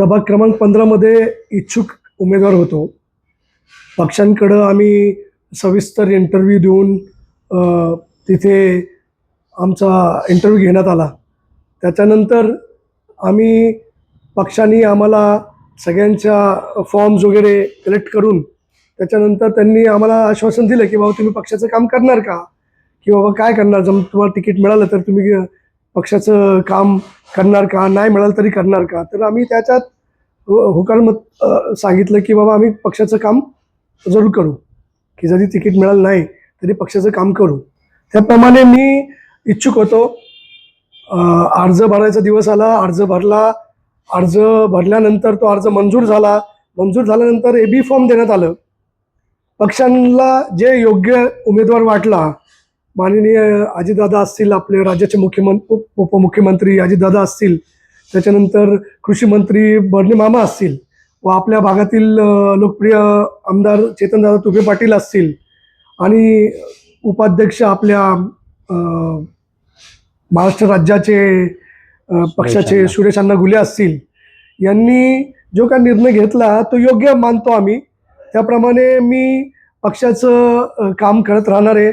प्रभाग क्रमांक पंधरामध्ये इच्छुक उमेदवार होतो. पक्षांकडं आम्ही सविस्तर इंटरव्ह्यू देऊन तिथे आमचा इंटरव्ह्यू घेण्यात आला. त्याच्यानंतर आम्ही पक्षांनी आम्हाला सगळ्यांच्या फॉर्म्स वगैरे कलेक्ट करून त्याच्यानंतर त्यांनी आम्हाला आश्वासन दिलं की बाबा तुम्ही पक्षाचं काम करणार का? की बाबा काय करणार? जर तुम्हाला तिकीट मिळालं तर तुम्ही पक्षाचं काम करणार का? नाही मिळालं तरी करणार का? तर आम्ही त्याच्यात हो- मत सांगितलं की बाबा आम्ही पक्षाचं काम जरूर करू. की जरी तिकीट मिळालं नाही तरी पक्षाचं काम करू. त्याप्रमाणे मी इच्छुक होतो. अर्ज भरायचा दिवस आला. अर्ज भरला. अर्ज भरल्यानंतर तो अर्ज मंजूर झाला. मंजूर झाल्यानंतर ए बी फॉर्म देण्यात आलं. पक्षांना जे योग्य उमेदवार वाटला माननीय अजितदादा असतील आपले राज्याचे मुख्यमंत्री उप उपमुख्यमंत्री अजितदादा असतील त्याच्यानंतर कृषी मंत्री बर्णी मामा असतील व आपल्या भागातील लोकप्रिय आमदार चेतनदादा तुपे पाटील असतील आणि उपाध्यक्ष आपल्या महाराष्ट्र राज्याचे पक्षाचे. सुरेश अण्णा गुले असतील यांनी जो काय निर्णय घेतला तो योग्य मानतो आम्ही त्याप्रमाणे मी पक्षाचं काम करत राहणार आहे